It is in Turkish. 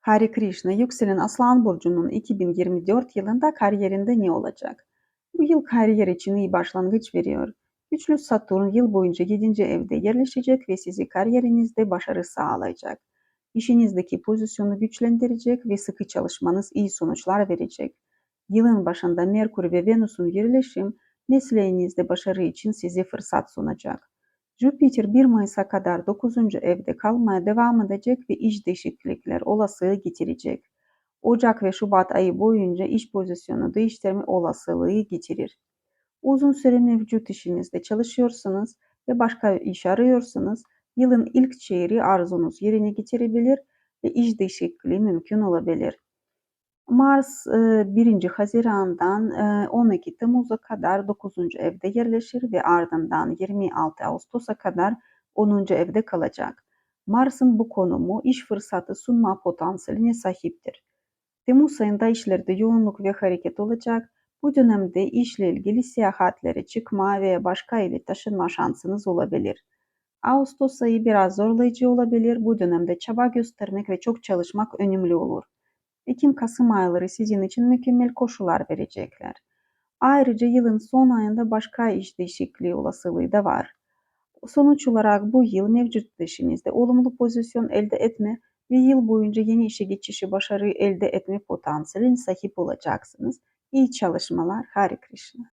Hare Krishna, yükselen Aslan Burcu'nun 2024 yılında kariyerinde ne olacak? Bu yıl kariyer için iyi başlangıç veriyor. Güçlü Satürn yıl boyunca 7. evde yerleşecek ve sizi kariyerinizde başarı sağlayacak. İşinizdeki pozisyonu güçlendirecek ve sıkı çalışmanız iyi sonuçlar verecek. Yılın başında Merkür ve Venüs'ün yerleşim mesleğinizde başarı için size fırsat sunacak. Jüpiter 1 Mayıs'a kadar 9. evde kalmaya devam edecek ve iş değişiklikler olasılığı getirecek. Ocak ve Şubat ayı boyunca iş pozisyonu değiştirme olasılığı getirir. Uzun süre mevcut işinizde çalışıyorsanız ve başka iş arıyorsanız yılın ilk çeyreği arzunuz yerine getirebilir ve iş değişikliği mümkün olabilir. Mars 1. Haziran'dan 12 Temmuz'a kadar 9. evde yerleşir ve ardından 26 Ağustos'a kadar 10. evde kalacak. Mars'ın bu konumu iş fırsatı sunma potansiyeline sahiptir. Temmuz ayında işlerde yoğunluk ve hareket olacak. Bu dönemde işle ilgili seyahatlere çıkma veya başka ile taşınma şansınız olabilir. Ağustos ayı biraz zorlayıcı olabilir. Bu dönemde çaba göstermek ve çok çalışmak önemli olur. Ekim-Kasım ayları sizin için mükemmel koşullar verecekler. Ayrıca yılın son ayında başka iş değişikliği olasılığı da var. Sonuç olarak bu yıl mevcut işinizde olumlu pozisyon elde etme ve yıl boyunca yeni işe geçişi başarı elde etme potansiyeline sahip olacaksınız. İyi çalışmalar. Hare Krishna.